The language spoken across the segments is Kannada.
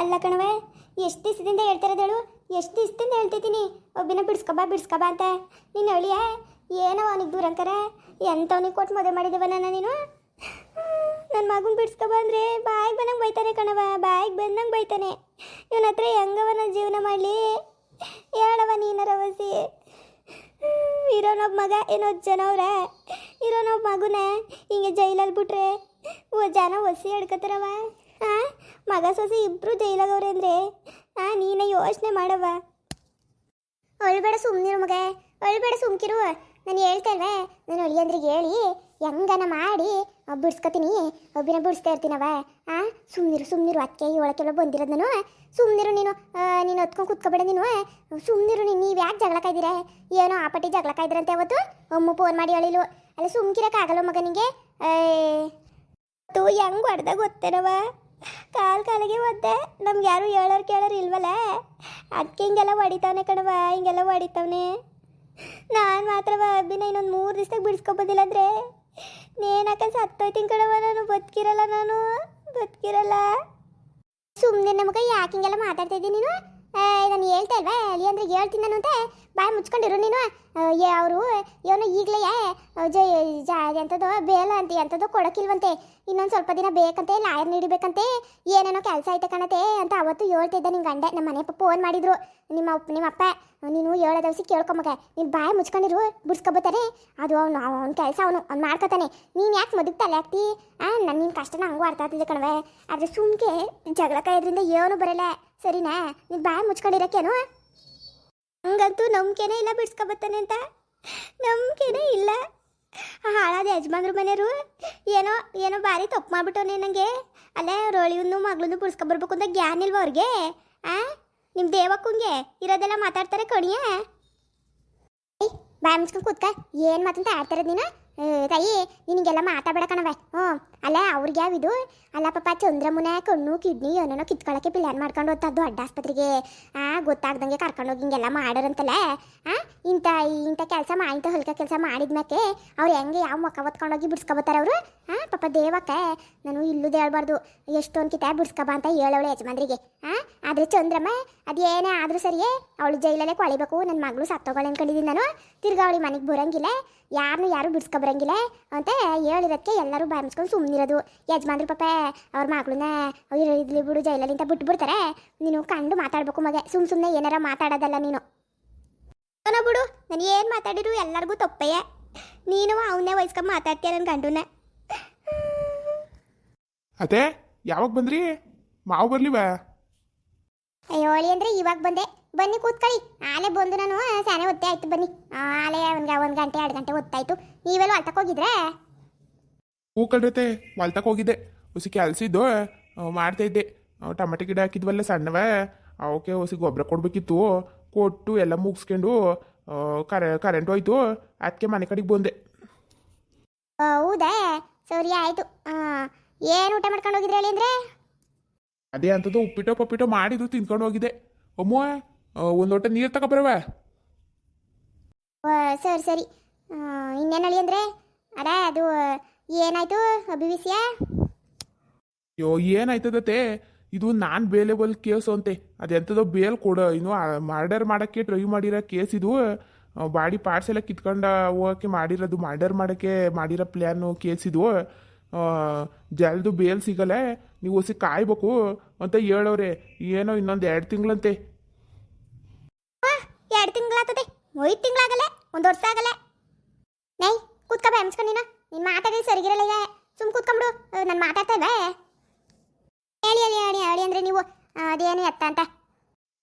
ಅಲ್ಲ ಕಣವೆ ಎಷ್ಟು ದಿವಸದಿಂದ ಹೇಳ್ತಿರೋದೇಳು? ಎಷ್ಟು ದಿವಸದಿಂದ ಹೇಳ್ತಿದ್ದೀನಿ? ಒಬ್ಬಿನ ಬಿಡ್ಸ್ಕೊಬಾ ಬಿಡ್ಸ್ಕೊಬಾ ಅಂತ. ನೀನು ಹೇಳಿಯ ಏನೋ ಅವನಿಗೆ ದೂರಂಕರ ಎಂಥವನಿಗೆ ಕೊಟ್ಟು ಮದುವೆ ಮಾಡಿದವ ನನ್ನ ನೀನು? ನನ್ನ ಮಗನ ಬಿಡ್ಸ್ಕೊಬ ಅಂದರೆ ಬಾಯಿಗೆ ಬಂದಂಗೆ ಬೈತಾನೆ ಕಣವ ಬಾಯಿಗೆ ಬಂದಂಗೆ ಬೈತಾನೆ. ಇವನ ಹತ್ರ ಹೆಂಗವನ ಜೀವನ ಮಾಡಲಿ? ಹೇಳವ ನೀನರ ವಸಿ ಇರೋನೊಬ್ಬ ಮಗ ಏನೋ ಜನ ಅವ್ರ. ಇರೋನೊಬ್ಬ ಮಗುನ ಹಿಂಗೆ ಜೈಲಲ್ಲಿ ಬಿಟ್ರೆ ಓ ಜನ ಒಸಿ ಹಿಡ್ಕತ್ತಾರವ ಆ ಮಗ ಸೊಸೆ ಇಬ್ರು ಜೈಲಾಗವ್ರೆ ಅಂದ್ರೆ, ಆ, ನೀನೇ ಯೋಚನೆ ಮಾಡವ ಅಳ್ಬೇಡ ಸುಮ್ಮನಿರು ಮಗ, ಅಳ್ಬೇಡ ಸುಮ್ಕಿರು. ನಾನು ಹೇಳ್ತೇನೆ ಇಲ್ವೇ, ನಾನು ಅಳಿಯಂದ್ರಿಗೆ ಹೇಳಿ, ಹೆಂಗನ ಮಾಡಿ ಬಿಡ್ಸ್ಕೊತೀನಿ ಒಬ್ಬಿನ ಬಿಡಿಸ್ತಾ ಇರ್ತೀನವ ಆ ಸುಮ್ಮನಿರು ಸುಮ್ಮನಿರು ಅದಕ್ಕೆ ಏಳಕ್ಕೆಲ್ಲ ಬಂದಿರೋದು ನಾನು. ಸುಮ್ಮನಿರು ನೀನು ನೀನು ಹೊತ್ಕೊಂಡು ಕುತ್ಕೊಬೇಡ ನೀನು. ಸುಮ್ಮನಿರು ನೀನು, ನೀವು ಯಾಕೆ ಜಗಳ ಕಾಯ್ದಿರ? ಏನೋ ಆ ಪಟ್ಟಿ ಜಗಳ ಕಾಯ್ದಿರಂತೆ ಅವತ್ತು? ಅಮ್ಮ ಫೋನ್ ಮಾಡಿ ಹೇಳಿಲು ಅಲ್ಲ ಸುಮ್ಕಿರಕ್ಕಾಗಲ್ಲ ಮಗ ನಿಂಗೆ? ತು ಹೆಂಗ್ ಹೊಡ್ದ ಗೊತ್ತೇನವ ಕಾಲ್ ಕಾಲಿಗೆ ಒದ್ದೆ ನಮ್ಗೆ ಯಾರು ಹೇಳೋರು ಕೇಳೋರು ಇಲ್ವಲ್ಲ ಅದಕ್ಕೆ ಹಿಂಗೆಲ್ಲ ಹೊಡಿತಾವನೆ ಕಣವ ಹಿಂಗೆಲ್ಲ ಹೊಡಿತಾವನೆ. ನಾನು ಮಾತ್ರ ಅಬ್ಬಿನ ಇನ್ನೊಂದು ಮೂರು ದಿವ್ಸದಾಗ ಬಿಡಿಸ್ಕೊಬೋದಿಲ್ಲ ಅಂದ್ರೆ? ನೇನಾಕ ಸತ್ತೋಯ್ತೀನಿ ಕಣವ ನಾನು, ಬದುಕಿರಲ್ಲ ನಾನು, ಬದುಕಿರಲ್ಲ. ಸುಮ್ಮನೆ ನಮಗೆ ಯಾಕೆ ಹಿಂಗೆಲ್ಲ ಮಾತಾಡ್ತಾ ಇದ್ದೀನಿ ನೀನು? ನಾನು ಅಂದ್ರೆ ಹೇಳ್ತೀನಿ ನಾನು ಅಂತ. ಬಾಯಿ ಮುಚ್ಕೊಂಡಿರು ನೀನು. ಅವರು, ಇವನು ಈಗಲೇ ಜಯ ಜಾ ಎಂಥದೋ ಬೇಲ ಅಂತ, ಎಂಥದ್ದು ಕೊಡೋಕ್ಕಿಲ್ವಂತೆ. ಇನ್ನೊಂದು ಸ್ವಲ್ಪ ದಿನ ಬೇಕಂತೆ, ಲಾಯರ್ ನೀಡಬೇಕಂತೆ. ಏನೇನೋ ಕೆಲಸ ಐತೆ ಕಣತೆ ಅಂತ ಅವತ್ತು ಹೇಳ್ತಿದ್ದೆ ನಿಮ್ಮ ಗಂಡ. ನಮ್ಮ ಮನೆ ಫೋನ್ ಮಾಡಿದ್ರು. ನಿಮ್ಮ ನಿಮ್ಮ ಅಪ್ಪ, ನೀನು ಹೇಳೋ ದಿವಸ ಕೇಳ್ಕೊಂಬಗ ನೀನು ಬಾಯಿ ಮುಚ್ಕೊಂಡಿರು, ಬಿಡ್ಸ್ಕೊಬತ್ತಾನೆ. ಅದು ಅವ್ನು, ಅವ್ನ ಕೆಲಸ ಅವನು, ಅವ್ನು ಮಾಡ್ಕೊತಾನೆ. ನೀನು ಯಾಕೆ ಮದುವೆ ತಲೆ ಹಾಕ್ತಿ ನನ್ನ ನಿನ್ನ ಕಷ್ಟನ ಹಂಗೂ ಅರ್ಥ ಆಗ್ತಿದೆ ಕಣವೆ ಆದರೆ ಸುಮ್ಕೆ ಜಗಳ ಕಾಯೋದ್ರಿಂದ ಏನು ಬರಲ್ಲ. ಸರಿನಾ? ನೀನು ಬಾಯಿ ಮುಚ್ಕೊಂಡಿರಕ್ಕೇನು? ಹಂಗಂತೂ ನಂಬಿಕೆನೇ ಇಲ್ಲ ಬಿಡ್ಸ್ಕೊಬತ್ತಾನೆ ಅಂತ? ನಂಬಿಕೆನೇ ಇಲ್ಲ. ಹಾಳಾದ ಯಜಮಾನ್ರು ಮನೆಯವರು, ಏನೋ ಏನೋ ಭಾರಿ ತಪ್ಪು ಮಾಡಿಬಿಟ್ಟವನೇ ನನಗೆ ಅಲ್ಲೇ ರೋಳಿಯನ್ನು ಮಗಳನ್ನು ಬಿಡ್ಸ್ಕೊಬರ್ಬೇಕು ಅಂತ ಜ್ಞಾನ ಇಲ್ವ ಅವ್ರಿಗೆ? ಆ? ನಿಮ್ಮ ದೇವಕ್ಕಂಗೆ ಇರೋದೆಲ್ಲ ಮಾತಾಡ್ತಾರೆ ಕಣಿಯ. ಬಾಯ್ ಮುಚ್ಕೊಂಡು ಕೂತ್ಕ. ಏನು ಮಾತಂತ ಆಡ್ತಾರದ ನೀನು? ತಾಯಿ, ನಿನಗೆಲ್ಲ ಮಾತಾಡಬೇಡ ಕಣವೆ ಹ್ಞೂ ಅಲ್ಲ, ಅವ್ರಿಗೆ ಯಾವಿದು ಅಲ್ಲ, ಪಾಪ ಚಂದ್ರಮುನ ಕಣ್ಣು, ಕಿಡ್ನಿ ಏನೇನೋ ಕಿತ್ಕೊಳಕ್ಕೆ ಪ್ಲ್ಯಾನ್ ಮಾಡ್ಕೊಂಡು ಹೋಗ್ತದ್ದು ಅಡ್ಡ ಆಸ್ಪತ್ರೆಗೆ ಆ, ಗೊತ್ತಾಗ್ದಂಗೆ ಕರ್ಕೊಂಡೋಗಿ ಹಿಂಗೆಲ್ಲ ಮಾಡೋರಂತಲ್ಲ? ಆ, ಇಂಥ ಇಂಥ ಕೆಲಸ ಮಾ, ಇಂಥ ಹೊಲ್ಕ ಕೆಲಸ ಮಾಡಿದ್ಮ್ಯಾಕೆ ಅವ್ರು ಹೆಂಗೆ ಯಾವ ಮುಖ ಹೊತ್ಕೊಂಡೋಗಿ ಬಿಡ್ಸ್ಕೊಬತ್ತಾರ ಅವರು? ಹಾಂ ಪಾಪ ದೇವಕ್ಕೆ, ನಾನು ಇಲ್ಲುದು ಹೇಳ್ಬಾರ್ದು. ಎಷ್ಟೊಂದು ಕಿತ ಬಿಡ್ಸ್ಕೊಬ ಅಂತ ಹೇಳವಳೆ ಯಜಮಾನ್ರಿಗೆ. ಆ, ಆದರೆ ಚಂದ್ರಮ್ಮ, ಅದೇನೇ ಆದರೂ ಸರಿಯೇ, ಅವಳು ಜೈಲಲ್ಲೇ ಕೊಳಿಬೇಕು ನನ್ನ ಮಗಳು ಸತ್ತೋಗಳು ಅನ್ಕೊಂಡಿದ್ದೀನಿ ನಾನು. ತಿರ್ಗಾ ಅವಳಿ ಮನೆಗೆ ಬರಂಗಿಲ್ಲ ಯಾರನ್ನೂ ಯಾರು ಬಿಡ್ಸ್ಕೊಬರಂಗಿಲ್ಲ ಅಂತ ಹೇಳಿರೋದಕ್ಕೆ ಎಲ್ಲರೂ ಬಾಯಿ ಮುಚ್ಕೊಂಡು ಸುಮ್ಮನಿರೋದು ಯಜಮಾನ್ರು ಪಾಪ ಅವ್ರ ಮಗಳನ್ನ ಇದ್ಲಿ ಬಿಡು ಜೈಲಲ್ಲಿಂತ ಬಿಟ್ಟು ಬಿಡ್ತಾರೆ ನೀನು ಕಂಡು ಮಾತಾಡ್ಬೇಕು ಮಗ. ಸುಮ್ ಸುಮ್ಮನೆ ಏನಾರ ಮಾತಾಡೋದಲ್ಲ ನೀನು. ಬಿಡು ನಾನು ಏನು ಮಾತಾಡಿರು ಎಲ್ಲರಿಗೂ ತಪ್ಪಯ್ಯ ನೀನು ಅವನ್ನೇ ವಯಸ್ಕೊಂಡು ಮಾತಾಡ್ತೀಯ ನನ್ನ ಗಂಡುನ. ಅದೇ ಯಾವಾಗ ಬಂದ್ರಿ? ಮಾವು ಬರ್ಲಿವ? ಅಯ್ಯೋಳಿ ಅಂದ್ರೆ ಇವಾಗ ಬಂದೆ. ಬನ್ನಿ ಕೂತ್ಕೊಳ್ಳಿ ಆಲೆ ಬಂದು ನಾನು ಸ್ಯಾನೆ ಒತ್ತೆ ಆಯ್ತು ಬನ್ನಿ. ಆಲೆ ಒಂದು ಒಂದು ಗಂಟೆ ಎರಡು ಗಂಟೆ ಒತ್ತಾಯ್ತು ನೀವೆಲ್ಲ ಹೊಲ್ತಕ್ಕೆ ಹೋಗಿದ್ರೆ? ಹೂ ಕಳ್ರತೆ ಹೊಲ್ತಕ್ಕೆ ಹೋಗಿದ್ದೆ. ಉಸಿ ಕೆಲ್ಸ ಇದ್ದು ಮಾಡ್ತಾ ಇದ್ದೆ. ಅವು ಟಮಾಟೆ ಗಿಡ ಹಾಕಿದ್ವಲ್ಲ ಸಣ್ಣವ ಅವಕ್ಕೆ ಹೊಸಿ ಗೊಬ್ಬರ ಕೊಡ್ಬೇಕಿತ್ತು. ಕೊಟ್ಟು ಎಲ್ಲ ಮುಗಿಸ್ಕೊಂಡು ಕರೆ ಕರೆಂಟ್ ಹೋಯ್ತು. ಅದಕ್ಕೆ ಮನೆ ಕಡೆಗೆ ಬಂದೆ. ಹೌದಾ? ಸರಿ ಆಯ್ತು. ಏನು ಊಟ ಮಾಡ್ಕೊಂಡು ಹೋಗಿದ್ರೆ ಅಂದ್ರೆ? ಅದೇ ಅಂಥದ್ದು ಉಪ್ಪಿಟ್ಟೋ ಪಪ್ಪಿಟ್ಟೋ ಮಾಡಿದ್ದು ತಿನ್ಕೊಂಡು ಹೋಗಿದ್ದೆ. ಅಮ್ಮ ಒಂದು ಲೋಟ ನೀರು ತಗೊಬರವ ಸರಿ ಸರಿ. ಇನ್ನೇನು ಹೇಳಿ ಅಂದ್ರೆ? ಅದೇ ಅದು ಏನಾಯ್ತು ಅಭಿವಿಸ್ಯ? ಅಯ್ಯೋ ಏನಾಯ್ತದತೆ ಇದು ನಾನ್ ಬೇಲೆಬಲ್ ಕೇಸ್ ಅಂತೆ. ಅದೆಂತದೋ ಬೇಲ್ ಕೊಡ ಇನ್ನು ಮರ್ಡರ್ ಮಾಡೋಕ್ಕೆ ಟ್ರೈ ಮಾಡಿರೋ ಕೇಸ್ ಇದು. ಬಾಡಿ ಪಾರ್ಟ್ಸ್ ಎಲ್ಲ ಕಿತ್ಕೊಂಡ ಹೋಗಕ್ಕೆ ಮಾಡಿರೋದು ಮರ್ಡರ್ ಮಾಡೋಕ್ಕೆ ಮಾಡಿರೋ ಪ್ಲ್ಯಾನು ಕೇಸ್ ಇದು. ಜಲ್ದು ಬೇಲ್ ಸಿಗಲ್ಲ. ನೀವು ಹೊಸಿ ಕಾಯ್ಬೇಕು ಅಂತ ಹೇಳೋರೆ ಏನೋ ಇನ್ನೊಂದು ಎರಡು ತಿಂಗಳಂತೆ. ಎರಡು ತಿಂಗಳಾಗ್ತದೆ ಐದು ತಿಂಗಳಾಗಲ್ಲ ಒಂದು ವರ್ಷ ಆಗಲ್ಲ. ನೈ ಕೂತ್ಕ ಬಾ ನೀನು ಮಾತಾಡಿ ಸರಿಗಿರಲ್ಲ ಸುಮ್ ಕೂತ್ಕೊಂಬಿಡು ನಾನು ಮಾತಾಡ್ತಾ ಹೇಳಿ ಹೇಳಿ ಹೇಳಿ ಹೇಳಿ ಅಂದ್ರೆ ನೀವು ಅದೇನೇ ಎತ್ತ ಅಂತ.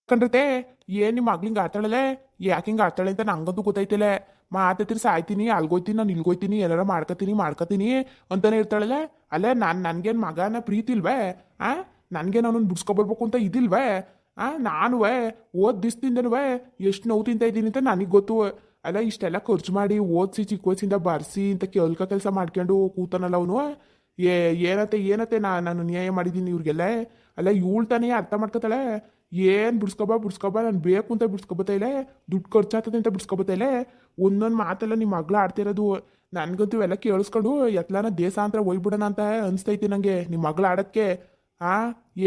ಕಂಡ್ರತೆ, ಏನ್ ನಿಮ್ಮ ಮಗ್ಳಿಂಗ್ ಆತಾಳಲೆ? ಯಾಕೆ ಹಿಂಗೆ ಆತಾಳೆ ಅಂತ ನಂಗಂತೂ ಗೊತ್ತೈತಿಲ್ಲ ಮಾತಾಡ್ತೀರಿ ಸಾಯ್ತೀನಿ, ಅಲ್ಗೋಯ್ತೀನಿ ನಾನು ಇಲ್ಗೋಯ್ತೀನಿ ಏನಾರ ಮಾಡ್ಕೊತೀನಿ ಮಾಡ್ಕೊತೀನಿ ಅಂತಾನೆ ಇರ್ತಾಳಲೆ ಅಲ್ಲೇ, ನಾನು, ನನ್ಗೇನು ಮಗನ ಪ್ರೀತಿ ಇಲ್ವೇ? ಆ? ನನ್ಗೆ ನಾನು ಬಿಡ್ಸ್ಕೊಬರ್ಬೇಕು ಅಂತ ಇದಿಲ್ವೇ? ಆ? ನಾನುವೇ, ಓದ್ ದಿಸ್ದಿಂದನುವೇ, ಎಷ್ಟು ನೋವು ತಿಂತ ಇದ್ದೀನಿ ಅಂತ ನನಗೆ ಗೊತ್ತು. ಅಲ್ಲ, ಇಷ್ಟೆಲ್ಲ ಖರ್ಚು ಮಾಡಿ ಓದಿಸಿ ಚಿಕ್ಕ ವಯಸ್ಸಿಂದ ಬರ್ಸಿ ಅಂತ ಕೆಲ್ಕ ಕೆಲಸ ಮಾಡ್ಕೊಂಡು ಕೂತಾನಲ್ಲ ಅವನು? ಏ, ಏನತ್ತೆ ಏನತ್ತೆ ನಾ, ನಾನು ನ್ಯಾಯ ಮಾಡಿದ್ದೀನಿ ಇವ್ರಿಗೆಲ್ಲ? ಅಲ್ಲ, ಇವಳು ತಾನೇ ಅರ್ಥ ಮಾಡ್ಕೊತಾಳೆ? ಏನು ಬಿಡ್ಸ್ಕೊಬ ಬಿಡ್ಸ್ಕೊಬ, ನಾನು ಬೇಕು ಅಂತ ಬಿಡ್ಸ್ಕೊಬತ್ತಾ ಇಲ್ಲ? ದುಡ್ಡು ಖರ್ಚಾಗ್ತದೆ ಅಂತ ಬಿಡ್ಸ್ಕೊಬತ್ತಾ ಇಲ್ಲ? ಒಂದೊಂದು ಮಾತೆಲ್ಲ ನಿಮ್ಮ ಮಗಳ ಆಡ್ತಿರೋದು. ನನಗಂತೂ ಎಲ್ಲ ಕೇಳಿಸ್ಕೊಂಡು ಎತ್ಲಾನ ದೇಶ ಅಂತ ಹೋಗ್ಬಿಡೋಣ ಅಂತ ಅನಿಸ್ತೈತಿ ನನಗೆ ನಿಮ್ಮ ಮಗಳ ಆಡೋಕ್ಕೆ ಆ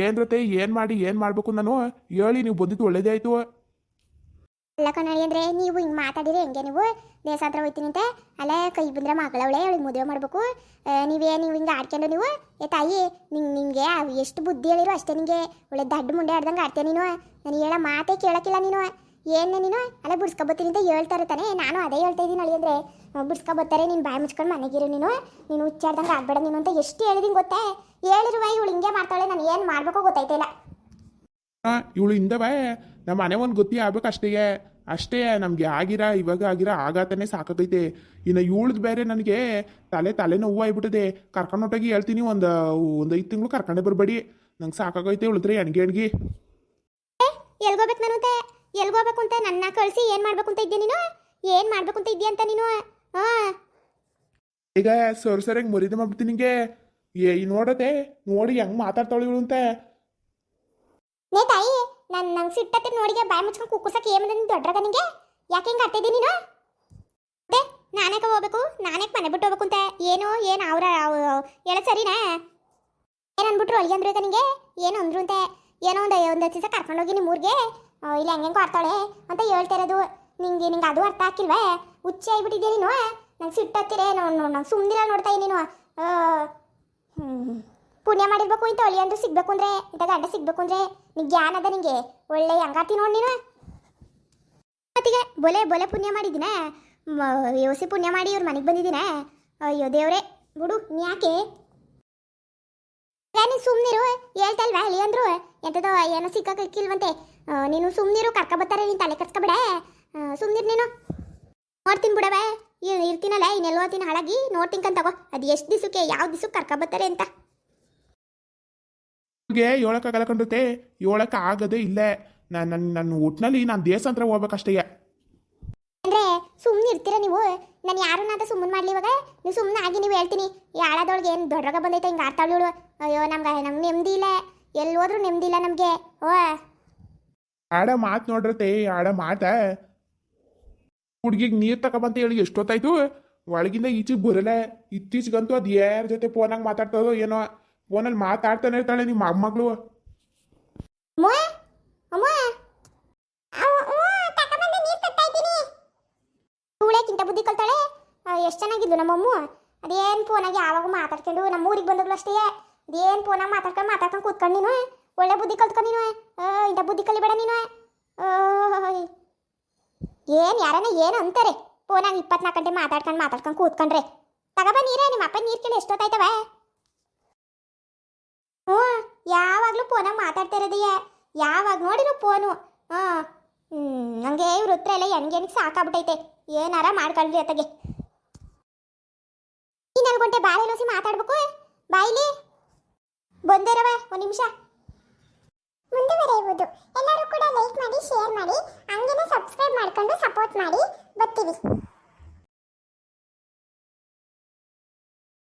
ಏನ್ರತೆ ಏನು ಮಾಡಿ, ಏನು ಮಾಡಬೇಕು ನಾನು? ಹೇಳಿ, ನೀವು ಬಂದಿದ್ದು ಒಳ್ಳೇದೇ ಆಯ್ತು. ಅಲ್ಲ ಕನ್ನಡಿ ಅಂದ್ರೆ ನೀವು ಹಿಂಗೆ ಮಾತಾಡಿದ್ರೆ ಹೆಂಗೆ ನೀವು? ದೇಶ ಹತ್ರ ಹೋಯ್ತೀನಿ ಅಂತ. ಅಲ್ಲ, ಕೈ ಬಂದ್ರೆ ಮಗಳವಳೆ ಅವಳಿಗೆ ಮದುವೆ ಮಾಡ್ಬೇಕು. ನೀವೇ, ನೀವು ಹಿಂಗೆ ಆಡ್ಕೊಂಡು ನೀವು? ಏ ತಾಯಿ, ನಿಂಗೆ ನಿಂಗೆ ಎಷ್ಟು ಬುದ್ಧಿ ಹೇಳಿರೋ ಅಷ್ಟೇ ನಿಂಗೆ. ಒಳ್ಳೆ ದಡ್ಡ ಮುಂಡೆ ಆಡ್ದಂಗೆ ಆಡ್ತೇನೆ ನೀನು? ನಾನು ಹೇಳೋ ಮಾತೇ ಕೇಳಕ್ಕಿಲ್ಲ ನೀನು. ಏನು ನೀನು? ಅಲ್ಲ, ಬಿಡ್ಸ್ಕೊಬತ್ತೀನಿ ಅಂತ ಹೇಳ್ತಾರೆ ತಾನೆ ನಾನು ಅದೇ ಹೇಳ್ತಾ ಇದ್ದೀನಿ ಅಳಿ ಅಂದ್ರೆ. ಬಿಡ್ಸ್ಕೊಬತ್ತಾರೆ, ನೀನು ಬಾಯಿ ಮುಚ್ಕೊಂಡು ಮನೆಗಿರು ನೀನು. ನೀನು ಹುಚ್ಚಾಡ್ದಂಗೆ ಆಗ್ಬೇಡ ನೀನು ಅಂತ ಎಷ್ಟು ಹೇಳಿದೀನಿ ಗೊತ್ತೇ? ಹೇಳಿರುವ ಇವಳು ಹಿಂಗೆ ಮಾಡ್ತಾಳೆ, ನಾನು ಏನು ಮಾಡ್ಬೇಕೋ ಗೊತ್ತಾಯ್ತಿಲ್ಲ ಇವಳು ಹಿಂದವೆ ನಮ್ಮ ಮನೆ ಒಂದು ಗೊತ್ತಿ ಆಗ್ಬೇಕು ಅಷ್ಟೇ ಅಷ್ಟೇ ನಮ್ಗೆ ಆಗಿರ ಇವಾಗ ಆಗಿರ ಆಗಾತನೇ ಸಾಕಾಗೈತೆ. ಇನ್ನು ಇವಳ್ದು ಬೇರೆ ನನಗೆ ತಲೆ ತಲೆ ನೋವು ಆಗ್ಬಿಟ್ಟಿದೆ ಕರ್ಕೊಂಡು ಹೊಟ್ಟೋಗಿ ಹೇಳ್ತೀನಿ ಒಂದು ಒಂದು ಐದು ತಿಂಗಳು ಕರ್ಕೊಂಡೆ ಬರಬೇಡಿ. ನಂಗೆ ಸಾಕಾಗೈತೆ ಉಳಿದ್ರೆ ಎಣ್ಗೆ ಎಣ್ಗಿ ಎಲ್ಗೋಬೇಕು ನಾನು ಅಂತೆ ಎಲ್ಗೋಬೇಕು ಅಂತ ನನ್ನ ಕಳಿಸಿ ಏನು ಮಾಡಬೇಕು ಅಂತ ಇದ್ದೆ ನೀನು? ಏನು ಮಾಡಬೇಕು ಅಂತ ಇದ್ದೀಯ ಅಂತ ನೀನು? ಹಾಂ ಈಗ ಸರ್ ಸರಿಯಾಗಿ ಮರಿದೆ ಮಾಡ್ಬಿಡ್ತೀನಿ ನಿಂಗೆ? ಏ ನೋಡತ್ತೆ ನೋಡಿ ಹೆಂಗೆ ಮಾತಾಡ್ತಾಳೆ ಇವಳು ಅಂತ. ನೇ ತಾಯಿ ನನ್ನ ನಂಗೆ ಸಿಟ್ಟತ್ತೆ ನೋಡಿಗೆ ಬಾಯಿ ಮುಚ್ಕೊಂಡು ಕುಕ್ಕುಸಕ್ಕೆ ಏನು ದೊಡ್ಡದ ನಿಂಗೆ ಯಾಕೆ ಹಿಂಗೆ ಆಡ್ತಿದ್ದೀನಿ ನೀನು? ಅದೇ ನಾನೇಕ ಹೋಗ್ಬೇಕು ನಾನೇಕ ಮನೆ ಬಿಟ್ಟು ಹೋಗ್ಬೇಕು ಅಂತ. ಏನು ಏನು ಅವ್ರ ಹೇಳ ಸರಿನಾ? ಏನು ಅನ್ಬಿಟ್ರು ಅಲ್ಲಿಗೆ ಅಂದ್ರು ನಿಂಗೆ ಏನು ಅಂದ್ರು ಅಂತೆ? ಏನೋ ಒಂದು ಒಂದು ದಿವಸ ಕರ್ಕೊಂಡೋಗಿ ನಿಮ್ಮ ಊರಿಗೆ? ಇಲ್ಲ ಹೆಂಗೆ ಆಡ್ತಾಳೆ ಅಂತ ಹೇಳ್ತಾ ಇರೋದು. ನಿಂಗೆ ನಿಂಗೆ ಅದು ಅರ್ಥ ಹಾಕಿಲ್ವೇ ಹುಚ್ಚಿ ಆಗ್ಬಿಟ್ಟಿದ್ಯಾ ನೀನು? ನಂಗೆ ಸಿಟ್ಟತ್ತಿರೇ ನಂಗೆ ಸುಮ್ಮನಿರ ನೋಡ್ತಾ ನೀನು. ಹ್ಞೂ. ಪುಣ್ಯ ಮಾಡಿರ್ಬೇಕು ಇಂಥ ಒಳ್ಳೆ ಅಂದ್ರೆ ಸಿಗ್ಬೇಕು ಅಂದ್ರೆ, ಇಂಥ ಗಂಡ ಸಿಗ್ಬೇಕು ಅಂದ್ರೆ ನಿಂಗೆ ಜ್ಞಾನ ಅದ ನಿಂಗೆ. ಒಳ್ಳೆ ಹಂಗಾತಿ ನೋಡಿ ನೀನು. ಮತ್ತೀಗ ಬೊಲೆ ಬೊಲೆ ಪುಣ್ಯ ಮಾಡಿದ್ದೀನ ಯೋಸಿ ಪುಣ್ಯ ಮಾಡಿ ಇವ್ರ ಮನೆಗೆ ಬಂದಿದ್ದೀನ ಅಯ್ಯೋ ದೇವ್ರೆ, ಬಿಡು, ನೀ ಯಾಕೆ? ನೀನು ಸುಮ್ಮನಿರು ಹೇಳ್ತಲ್ವಾ ಹೇಳಿ ಅಂದ್ರು? ಎಂಥದೋ ಏನೋ ಸಿಕ್ಕಿಲ್ವಂತೆ ನೀನು ಸುಮ್ಮನಿರು ಕರ್ಕ ಬರ್ತಾರೆ, ನೀನು ತಲೆ ಕಟ್ಸ್ಕೊಬೇಡ ಸುಮ್ಮನಿರು ನೀನು. ನೋಡ್ತೀನಿ ಬಿಡವ ಇರ್ತೀನಲ್ಲ ಇನ್ನೆಲ್ಲೋ ಹೋಗ್ತೀನಿ ಹಾಳಾಗಿ ನೋಡ್ತೀನಿ ತಗೋ. ಅದು ಎಷ್ಟು ದಿವಸಕ್ಕೆ, ಯಾವ ದಿವಸಕ್ಕೆ ಕರ್ಕ ಬರ್ತಾರೆ ಅಂತ. ಇವ್ಳಿಗೆ ಹೇಳೋಕ್ಕಾಗಲ್ಲ ಕಂಡುತ್ತೆ ಹೇಳಕ್ ಆಗದೇ ಇಲ್ಲ. ನಾನು ನನ್ನ ನನ್ನ ಒಟ್ಟಿನಲ್ಲಿ ನಾನು ದೇಶಾಂತರ ಹೋಗ್ಬೇಕಷ್ಟೇ. ಅಂದ್ರೆ ಸುಮ್ಮನೆ ಇರ್ತೀರ ನೀವು? ನಾನು ಯಾರನ್ನ ಅಂತ ಸುಮ್ಮನೆ ಮಾಡ್ಲಿ ಇವಾಗ? ನೀವು ಸುಮ್ಮನೆ ಆಗಿ ನೀವು ಹೇಳ್ತೀನಿ. ಯಾಳದೊಳಗೆ ಏನು ದೊಡ್ಡಗ ಬಂದೈತೆ ಹಿಂಗೆ ಆಡ್ತಾಳು ಇವಳು ಅಯ್ಯೋ ನಮ್ಗೆ ನಮ್ಗೆ ನೆಮ್ಮದಿ ಇಲ್ಲ. ಎಲ್ಲಿ ಹೋದ್ರೂ ನೆಮ್ಮದಿ ಇಲ್ಲ ನಮಗೆ. ಓ. ಆಡ ಮಾತು ನೋಡ್ರತೆ ಆಡ ಮಾತ. ಹುಡುಗಿಗೆ ನೀರು ತಗೊಬಂತ ಹೇಳಿ ಎಷ್ಟೊತ್ತಾಯ್ತು? ಒಳಗಿಂದ ಈಚೆಗೆ ಬರಲ್ಲ. ಇತ್ತೀಚೆಗಂತೂ ಅದು ಯಾರ ಜೊತೆ ಫೋನಾಗ ಮಾತಾಡ್ತದೋ ಏನೋ. ಫೋನಲ್ಲಿ ಮಾತಾಡ್ತಾನೆ ಇರ್ತಾಳೆ ನಿಮ್ಮ ಮೊಮ್ಮಗಳು. ಇವಳೇಕಿಂತ ಬುದ್ಧಿ ಕಲ್ತಾಳೆ. ಎಷ್ಟು ಚೆನ್ನಾಗಿದ್ಲು ನಮ್ಮಮ್ಮ ಅದೇನು ಫೋನಾಗಿ ಯಾವಾಗ ಮಾತಾಡ್ಕೊಂಡು ನಮ್ಮ ಊರಿಗೆ ಅಷ್ಟೇ. ಅದೇನು ಫೋನಾಗ ಮಾತಾಡ್ಕೊಂಡು ಮಾತಾಡ್ಕೊಂಡು ಕೂತ್ಕೊಂಡು ನೀನು. ಒಳ್ಳೆ ಬುದ್ಧಿ ಕಲ್ತ್ಕೊಂಡು ನೀನು. ಇಂಥ ಬುದ್ಧಿ ಕಲಿಬೇಡ ನೀನು. ಏನು ಯಾರನ್ನ ಏನು ಅಂತಾರೆ. ಫೋನಾಗ ಇಪ್ಪತ್ನಾಲ್ಕು ಗಂಟೆ ಮಾತಾಡ್ಕೊಂಡು ಮಾತಾಡ್ಕೊಂಡು ಕೂತ್ಕೊಂಡ್ರೆ. ತಗೊಬ ನೀರೇ, ನಿಮ್ಮ ಅಪ್ಪ ನೀರು ಕೇಳಿ ಎಷ್ಟೊತ್ತಾಯ್ತವ? ಹ್ಞೂ, ಯಾವಾಗಲೂ ಫೋನಾಗ ಮಾತಾಡ್ತಾ ಯಾವಾಗ ನೋಡಿದ್ರು ಫೋನು ಹಾಂ ನನಗೆ ಇವ್ರ ಹತ್ರ ಎಲ್ಲ ಎಣ್ಗೆನಿಗೆ ಸಾಕಾಗ್ಬಿಟ್ಟೈತೆ. ಏನಾರ ಮಾಡ್ಕೊಳ್ರಿ ಅತ್ತಗೆ. ನೀನು ಬಾಳೆ ನೋಸಿ ಮಾತಾಡ್ಬೇಕು ಬಾಯಿಲಿ ಬಂದಿರವ ಒಂದು ನಿಮಿಷ. ಮುಂದುವರೆಯುವುದು. ಎಲ್ಲರೂ ಕೂಡ ಲೈಕ್ ಮಾಡಿ ಶೇರ್ ಮಾಡಿ. ಹಂಗೇನೆ ಸಬ್ಸ್ಕ್ರೈಬ್ ಮಾಡ್ಕೊಂಡು ಸಪೋರ್ಟ್ ಮಾಡಿ. ಬರ್ತೀವಿ.